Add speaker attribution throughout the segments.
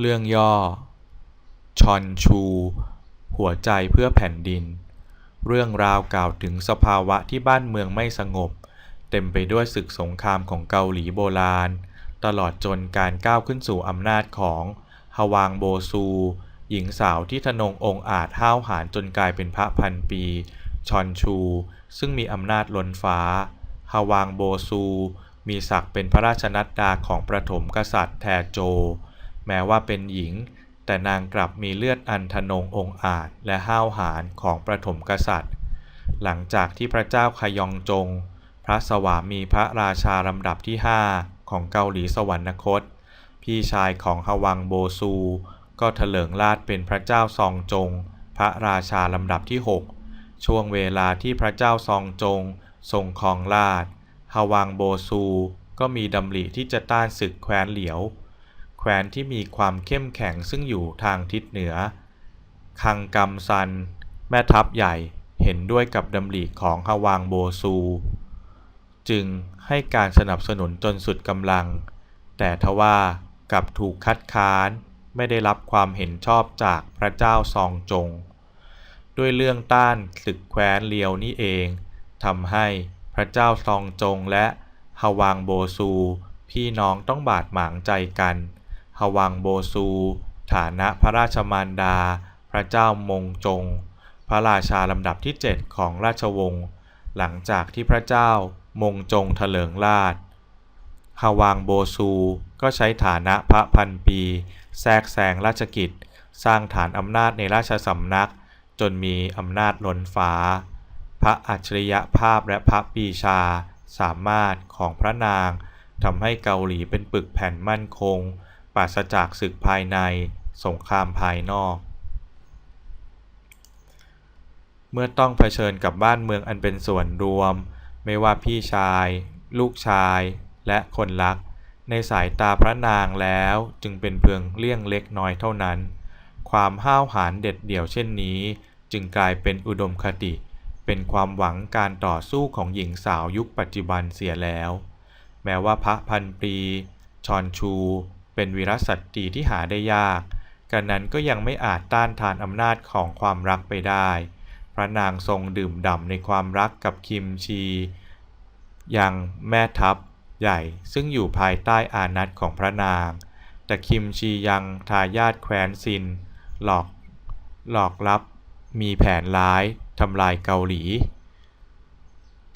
Speaker 1: เรื่องย่อ ชอนชู หัวใจเพื่อแผ่นดิน เรื่องราวกล่าวถึงสภาวะที่บ้านเมืองไม่สงบ เต็มไปด้วยศึกสงครามของเกาหลีโบราณ ตลอดจนการก้าวขึ้นสู่อำนาจของฮวางโบซู หญิงสาวที่ทะนงองค์อาจห้าวหาญจนกลายเป็นพระพันปี ชอนชู ซึ่งมีอำนาจล้นฟ้าฮวางโบซู มีศักดิ์เป็นพระราชนัดดาของประถมกษัตริย์แทโจ แม้ว่าเป็นหญิง แต่นางกลับมีเลือดอันทะนงองอาจและห้าวหาญของประถมกษัตริย์ หลังจากที่พระเจ้าขยองจง พระสวามีพระราชาลำดับที่ห้าของเกาหลีสวรรคต พี่ชายของฮวังโบซู ก็เถลิงราชเป็นพระเจ้าซองจง พระราชาลำดับที่ 6 ช่วงเวลาที่พระเจ้าซองจง ทรงครองราชฮวังโบซูก็มีดำริที่จะต้านศึกแคว้นเหลียว แคว้นที่มีความเข้มแข็งซึ่งอยู่ทางทิศเหนือ คังกัมซัน แม่ทัพใหญ่เห็นด้วยกับดำริของฮวางโบซู จึงให้การสนับสนุนจนสุดกำลัง แต่ทว่ากับถูกคัดค้านไม่ได้รับความเห็นชอบจากพระเจ้าซองจง ด้วยเรื่องต้านศึกแคว้นเลียวนี่เองทำให้พระเจ้าซองจงและฮวางโบซู พี่น้องต้องบาดหมางใจกัน ฮวังโบซู ฐานะพระราชมารดา พระเจ้ามงจง พระราชาลำดับที่ 7 ของราชวงศ์ หลังจากที่พระเจ้ามงจงเถลิงราชฮาวางโบซูก็ใช้ฐานะพระพันปี แทรกแซงราชกิจ สร้างฐานอำนาจในราชสำนัก จนมีอำนาจล้นฟ้า พระอัจฉริยภาพและพระปีชาสามารถของพระนางทำให้เกาหลีเป็นปึกแผ่นมั่นคง ปราศจากศึกภายใน สงครามภายนอก เมื่อต้องเผชิญกับบ้านเมืองอันเป็นส่วนรวม ไม่ว่าพี่ชาย ลูกชาย และคนรัก ในสายตาพระนางแล้วจึงเป็นเพียงเลี่ยงเล็กน้อยเท่านั้น ความห้าวหาญเด็ดเดี่ยวเช่นนี้ จึงกลายเป็นอุดมคติ เป็นความหวังการต่อสู้ของหญิงสาวยุคปัจจุบันเสียแล้ว แม้ว่าพระพันปีชอนชู เป็นวีรสัตรีที่หาได้ยากกันนั้นก็ยังไม่อาจต้านทานอำนาจของความรักไปได้ พระนางทรงดื่มด่ำในความรักกับคิมชี ยังแม่ทัพใหญ่ซึ่งอยู่ภายใต้อานัตของพระนาง แต่คิมชียังทายาทแคว้นซิน หลอกหลอกลับมีแผนร้ายทำลายเกาหลี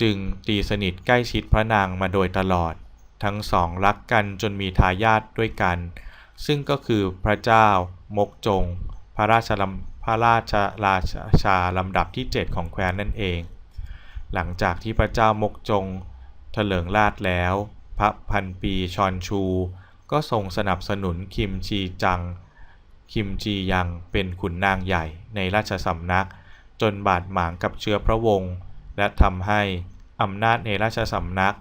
Speaker 1: จึงตีสนิทใกล้ชิดพระนางมาโดยตลอด ทั้งสองรักกันจนมีทายาทด้วยกัน ซึ่งก็คือพระเจ้ามกจง พระราชลำพระราชราชาลำดับที่ 7 ของแคว้นนั่นเอง หลังจากที่พระเจ้ามกจงเถลิงราชแล้ว พระพันปีชอนชู ก็ทรงสนับสนุนคิมชีจัง คิมจียังเป็นขุนนางใหญ่ในราชสำนัก จนบาดหมางกับเชื้อพระวงศ์และทำให้อำนาจในราชสำนัก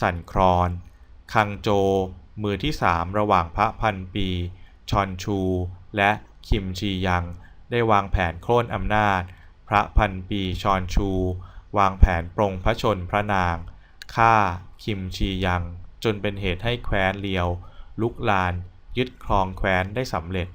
Speaker 1: สั่นคลอน คังโจ มือที่สามระหว่างพระพันปี ชอนชู และคิมชียัง ได้วางแผนโค่นอำนาจ พระพันปีชอนชู วางแผนปรงพระชนพระนางฆ่าคิมชียัง จนเป็นเหตุให้แคว้นเลียว ลุกลาน ยึดครองแคว้นได้สำเร็จ